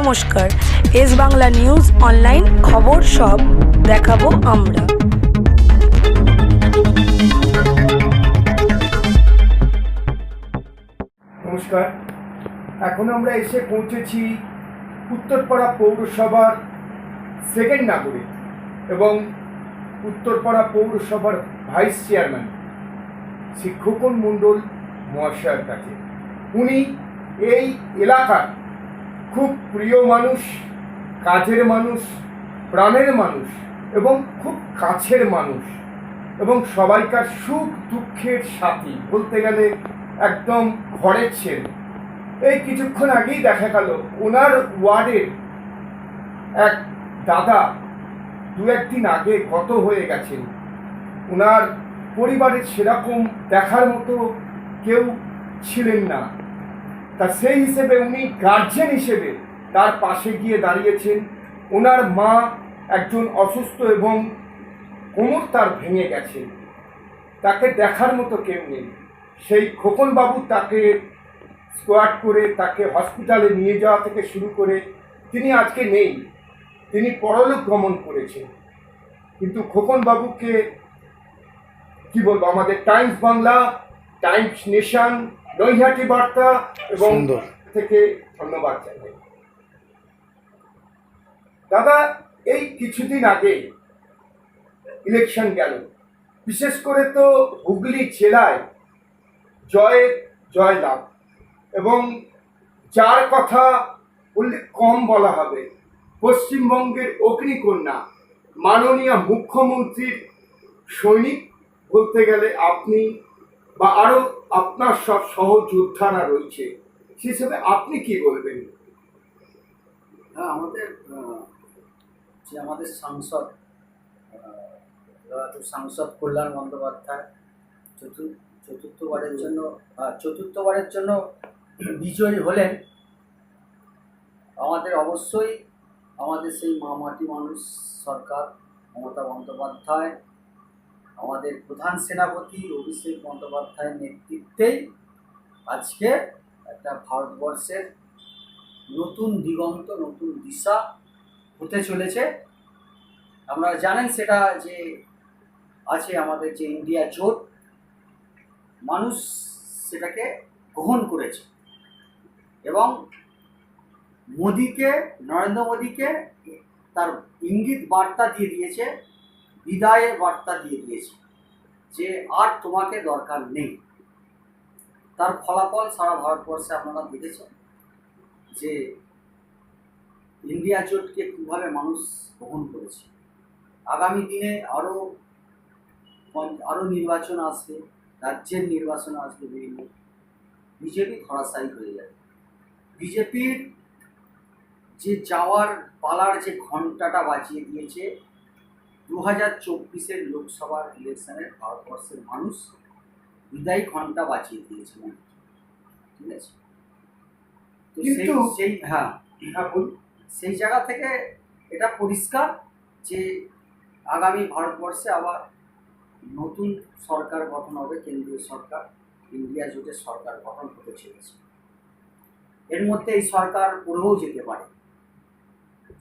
নমস্কার। S Bangla news online খবর সব দেখাবো আমরা। নমস্কার। এখন আমরা এসে পৌঁছেছি উত্তরপাড়া পৌরসভার সেকেন্ড নাগরিক এবং উত্তরপাড়া পৌরসভার ভাইস চেয়ারম্যান শ্রী খোকন মণ্ডল মহাশয়ের কাছে। উনি এই এলাকার খুব প্রিয় মানুষ কাজের মানুষ, প্রাণের মানুষ এবং খুব কাছের মানুষ এবং সবাইকার সুখ দুঃখের সাথী বলতে গেলে একদম ঘরের ছেলে। এই কিছুক্ষণ আগেই দেখা গেল ওনার ওয়ার্ডের এক দাদা দু একদিন আগে গত হয়ে গেছেন। ওনার পরিবারের সেরকম দেখার মতো কেউ ছিলেন না। তা সেই হিসেবে উনি গার্জেন হিসেবে তার পাশে গিয়ে দাঁড়িয়েছেন। ওনার মা একজন অসুস্থ এবং কোমর তার ভেঙে গেছে। তাকে দেখার মতো কেউ নেই। সেই খোকনবাবু তাকে স্কোয়াড করে তাকে হসপিটালে নিয়ে যাওয়া থেকে শুরু করে তিনি আজকে নেই। তিনি পরলোক গমন করেছেন। কিন্তু খোকনবাবুকে কি বলব? আমাদের Times Bangla Times Nation Naihati Barta এবং থেকে ধন্যবাদ জানাই। দাদা এই কিছুদিন আগে ইলেকশন গেল। বিশেষ করে তো হুগলি জেলায় জয় জয় লাভ। এবং যার কথা বললে কম বলা হবে পশ্চিমবঙ্গের অগ্নিকন্যা মাননীয় মুখ্যমন্ত্রীর সৈনিক বলতে গেলে আপনি বা আরও আপনার সব সহযোদ্ধারা রয়েছে, সে হিসেবে আপনি কি বলবেন? হ্যাঁ আমাদের যে আমাদের সাংসদ সাংসদ কল্যাণ বন্দ্যোপাধ্যায় চতুর্থ চতুর্থবারের জন্য চতুর্থবারের জন্য বিজয়ী হলেন। আমাদের অবশ্যই আমাদের সেই মা মাটি মানুষ সরকার, মমতা বন্দ্যোপাধ্যায় আমাদের প্রধান সেনাপতি অভিষেক বন্দ্যোপাধ্যায়ের নেতৃত্বেই আজকে একটা ভারতবর্ষের নতুন দিগন্ত, নতুন দিশা হতে চলেছে। আপনারা জানেন সেটা যে আছে আমাদের যে ইন্ডিয়া জোট, মানুষ সেটাকে গ্রহণ করেছে। এবং মোদিকে, নরেন্দ্র মোদিকে তার ইঙ্গিত বার্তা দিয়ে দিয়েছে বিদায়ের বার্তা দিয়ে দিয়েছে যে আর তোমাকে দরকার নেই। তার ফলাফল সারা ভারতবর্ষে আপনারা দেখেছেন যে ইন্ডিয়া জোটকে কীভাবে মানুষ গ্রহণ করেছে। আগামী দিনে আরও আরও নির্বাচন আসবে, রাজ্যের নির্বাচন আসবে বিভিন্ন। বিজেপি ধরাশায়ী হয়ে যাবে। বিজেপির যে যাওয়ার পালার যে ঘন্টাটা বাজিয়ে দিয়েছে দু হাজার চব্বিশের লোকসভার ইলেকশনের ভারতবর্ষের মানুষ বিদায়ী ঘণ্টা বাঁচিয়ে দিয়েছে ঠিক আছে? তো সেই সেই হ্যাঁ হ্যাঁ বলুন। সেই জায়গা থেকে এটা পরিষ্কার যে আগামী ভারতবর্ষে আবার নতুন সরকার গঠন হবে কেন্দ্রীয় সরকার ইন্ডিয়া জোটের সরকার গঠন হতে চলেছে। এর মধ্যে এই সরকার পড়েও যেতে পারে।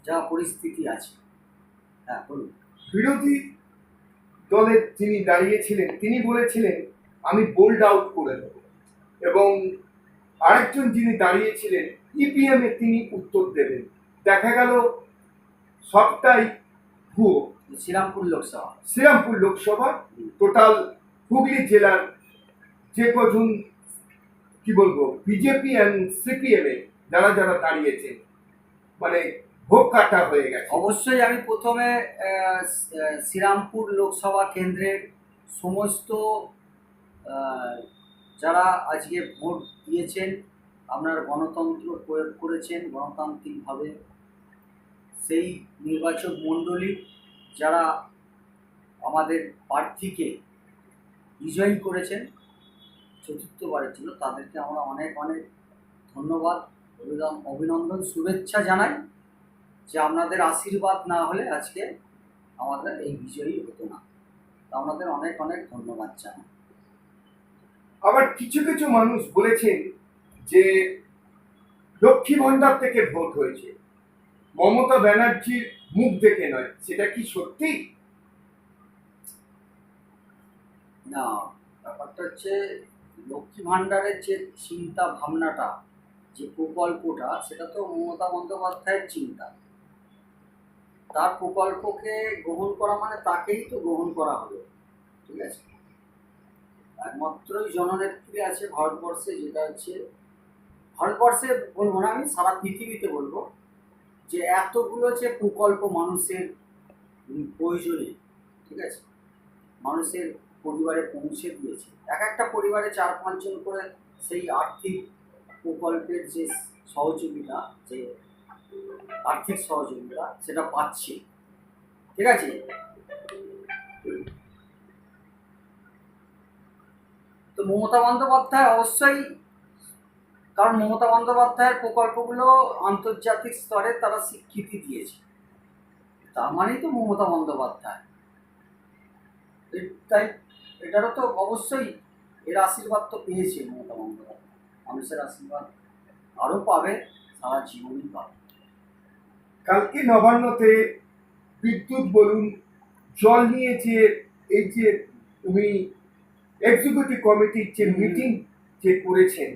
যা পরিস্থিতি আছে। হ্যাঁ বলুন। বিরোধী দলের যিনি দাঁড়িয়েছিলেন তিনি বলেছিলেন আমি বোল্ড আউট করে দেব। এবং আরেকজন যিনি দাঁড়িয়েছিলেন ইপিএম এ তিনি উত্তর দেবেন। দেখা গেল সবটাই ভুয়ো। শ্রীরামপুর লোকসভা। শ্রীরামপুর লোকসভা টোটাল হুগলি জেলার যে কজন কি বলব বিজেপি অ্যান্ড সিপিএম এ যারা যারা দাঁড়িয়েছে মানে ভোগ কাটা হয়ে গেছে। অবশ্যই আমি প্রথমে শ্রীরামপুর লোকসভা কেন্দ্রের সমস্ত যারা আজকে ভোট দিয়েছেন, আপনার গণতন্ত্র প্রয়োগ করেছেন গণতান্ত্রিকভাবে, সেই নির্বাচক মণ্ডলী যারা আমাদের প্রার্থীকে বিজয়ী করেছেন, চতুর্থবারের জন্য তাদেরকে আমরা অনেক অনেক ধন্যবাদ অভিনন্দন, শুভেচ্ছা জানাই। যে আপনাদের আশীর্বাদ না হলে আজকে আমাদের এই বিজয়ী হতো না। আমাদের অনেক অনেক ধন্যবাদ জানাই। আবার কিছু কিছু মানুষ বলেছেন যে লক্ষ্মী ভান্ডার থেকে ভোট হয়েছে। মমতা ব্যানার্জির মুখ দেখে নয়। সেটা কি সত্যি? না ব্যাপারটা হচ্ছে লক্ষ্মী ভাণ্ডারের যে চিন্তা ভাবনাটা যে প্রকল্পটা সেটা তো মমতা বন্দ্যোপাধ্যায়ের চিন্তা। তার প্রকল্পকে গ্রহণ করা মানে তাকেই তো গ্রহণ করা হলো, ঠিক আছে? একমাত্রই জননেত্রী আছে ভারতবর্ষে, যেটা হচ্ছে, ভারতবর্ষে বলব না আমি, সারা পৃথিবীতে বলব যে এতগুলো যে প্রকল্প মানুষের প্রয়োজনে, ঠিক আছে? মানুষের পরিবারে পৌঁছে দিয়েছে। এক একটা পরিবারে চার পাঁচজন করে সেই আর্থিক প্রকল্পের যে সহযোগিতা, যে আর্থিক সহযোগিতা সেটা পাচ্ছে। ঠিক আছে? তো মমতা বন্দ্যোপাধ্যায় অবশ্যই, কারণ মমতা বন্দ্যোপাধ্যায়ের প্রকল্পগুলো আন্তর্জাতিক স্তরে তারা স্বীকৃতি দিয়েছে। তার মানেই তো মমতা বন্দ্যোপাধ্যায়। তাই এটারও তো অবশ্যই এর আশীর্বাদ তো পেয়েছে মমতা বন্দ্যোপাধ্যায়। মানুষের আশীর্বাদ আরও পাবে, সারা জীবনই পাবে। কালকে নবান্নতে বিদ্যুৎ বলুন জল নিয়ে যে এই যে উনি এক্সিকিউটিভ কমিটির যে মিটিং যে করেছেন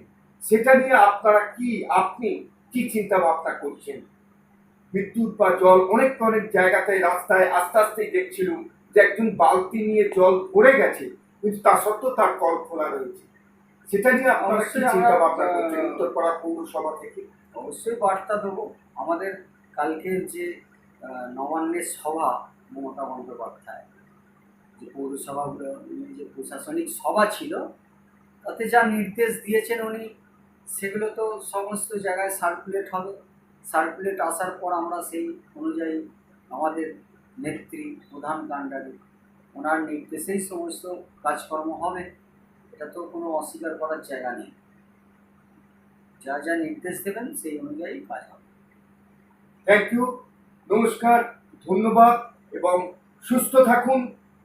সেটা নিয়ে আপনারা কি আপনি কি চিন্তা ভাবনা করছেন? বিদ্যুৎ বা জল অনেক অনেক জায়গাতে রাস্তায় আস্তে আস্তে দেখছিলাম যে একজন বালতি নিয়ে জল ভরে গেছে কিন্তু তা সত্ত্বেও তার কল খোলা রয়েছে। সেটা নিয়ে আপনারা কি অবশ্যই চিন্তা ভাবনা করছেন উত্তরপাড়া পৌরসভা থেকে? অবশ্যই বার্তা দেবো। আমাদের কালকের যে নবান্নের সভা মমতা বন্দ্যোপাধ্যায় যে পৌরসভাগুলো উনি যে প্রশাসনিক সভা ছিল, তাতে যা নির্দেশ দিয়েছেন উনি, সেগুলো তো সমস্ত জায়গায় সার্কুলেট হবে। সার্কুলেট আসার পর আমরা সেই অনুযায়ী আমাদের নেত্রী, প্রধান কাণ্ডারি, ওনার নির্দেশেই সমস্ত কাজকর্ম হবে। এটা তো কোনো অস্বীকার করার জায়গা নেই। যা যা নির্দেশ দেবেন, সেই অনুযায়ী কাজ হবে। থ্যাংক ইউ নমস্কার, ধন্যবাদ এবং সুস্থ থাকুন,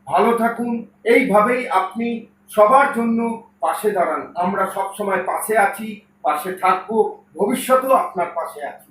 ভালো থাকুন। এইভাবেই আপনি সবার জন্য পাশে দাঁড়ান। আমরা সবসময় পাশে আছি, পাশে থাকব, ভবিষ্যতেও আপনার পাশে আছি।